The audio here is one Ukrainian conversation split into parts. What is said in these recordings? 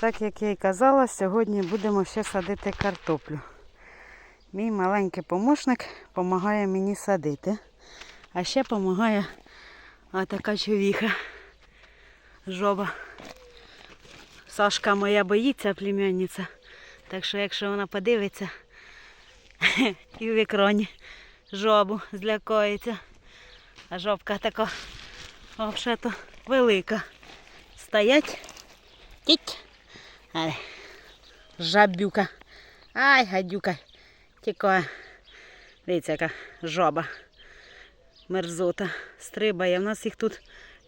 Так як я й казала, сьогодні будемо ще садити картоплю. Мій маленький помощник допомагає мені садити. А ще допомагає така човіха. Жоба. Сашка моя боїться племянниця. Так що якщо вона подивиться і в екрані жобу злякається. А жопка така взагалі велика. Стоять. Тіть. Ай. Жабюка. Ай, гадюка. Тікає. Дивіться, яка жоба. Мерзота. Стрибає. В нас їх тут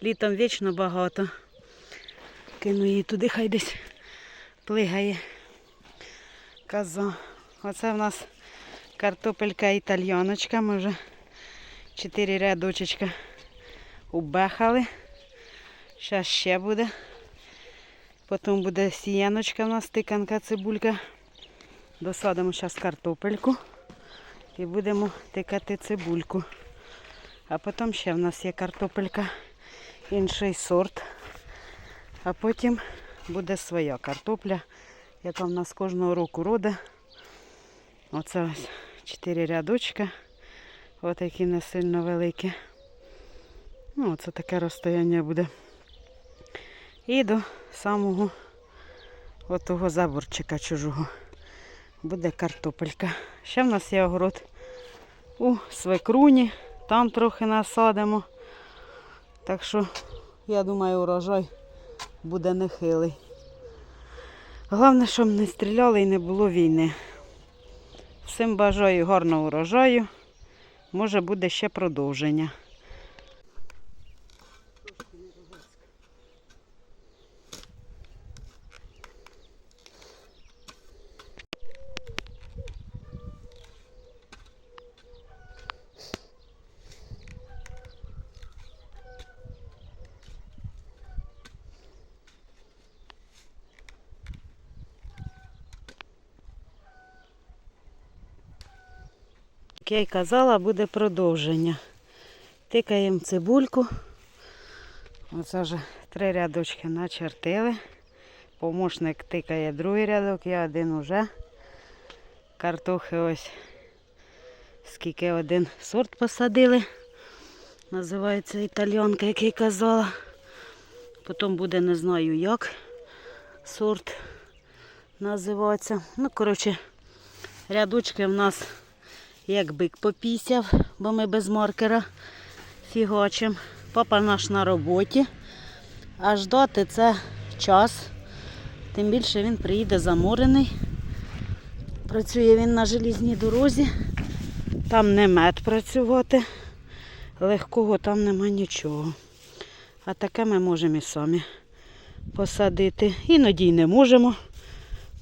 літом вічно багато. Кину її туди, хай десь плигає. Коза. Оце в нас картопелька італьяночка. Ми вже чотири рядочечка убехали. Зараз ще буде. Потім буде сіяночка у нас, тиканка, цибулька. Досадимо зараз картопельку і будемо тикати цибульку. А потім ще в нас є картопелька, інший сорт. А потім буде своя картопля, яка в нас кожного року роде. Оце ось чотири рядочка. Ось такі не сильно великі. Ну, це таке розстояння буде. І до самого отого заборчика чужого буде картопелька. Ще в нас є огород у свекруні, там трохи насадимо. Так що, я думаю, урожай буде нехилий. Головне, щоб не стріляли і не було війни. Всім бажаю гарного урожаю. Може буде ще продовження. Як я й казала, буде продовження. Тикаємо цибульку. Оце вже три рядочки начертили. Помощник тикає другий рядок, я один уже. Картохи ось скільки один сорт посадили. Називається італьянка, як я казала. Потім буде не знаю як сорт називається. Ну, коротше, рядочки в нас як бик попісяв, бо ми без маркера фігачим. Папа наш на роботі. А ждати це час. Тим більше він приїде заморений. Працює він на желізній дорозі. Там не мед працювати. Легкого там нема нічого. А таке ми можемо і самі посадити. Іноді й не можемо.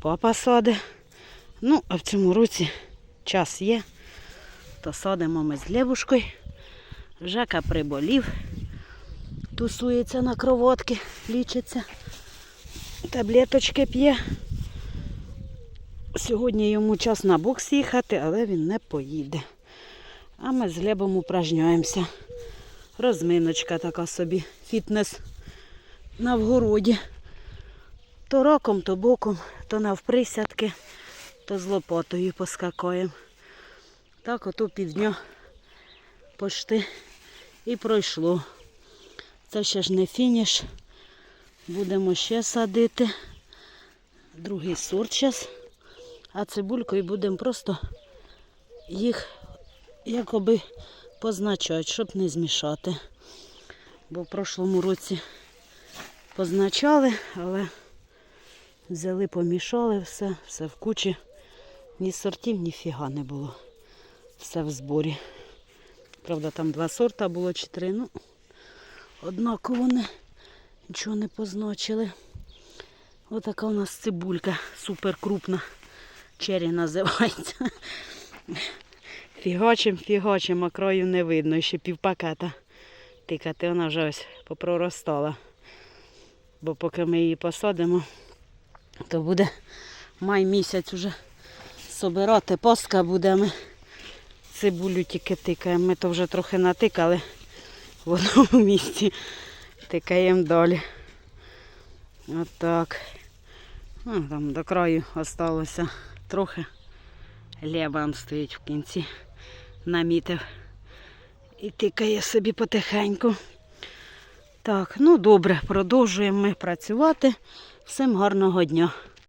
Папа саде. Ну, а в цьому році час є то садимо ми з лєвушкою. Жека приболів, тусується на кровотки, лічиться, таблеточки п'є. Сьогодні йому час на бокс їхати, але він не поїде. А ми з Глебом упражняємося. Розминочка така собі, фітнес на вгороді. То роком, то боком, то навприсядки, то з лопатою поскакаємо. Так ото півдня пошти і пройшло. Це ще ж не фініш. Будемо ще садити. Другий сорт зараз. А цибулькою будемо просто їх якоби позначати, щоб не змішати. Бо в прошлому році позначали, але взяли, помішали все, все в кучі. Ні сортів, ні фіга не було все в зборі. Правда, там два сорта було чи три. Ну, однаково вони нічого не позначили. Отака у нас цибулька супер крупна. Чері називається. Фігочим, фігочим, а крою не видно. Ще півпакета тикати, вона вже ось попроростала. Бо поки ми її посадимо, то буде май місяць уже собирати, паска будемо цибулю тільки тикаємо. Ми то вже трохи натикали в одному місці. Тикаємо далі. Отак. А, там до краю осталося трохи. Леба стоїть в кінці, намітив. І тикає собі потихеньку. Так, ну добре, продовжуємо ми працювати. Всім гарного дня.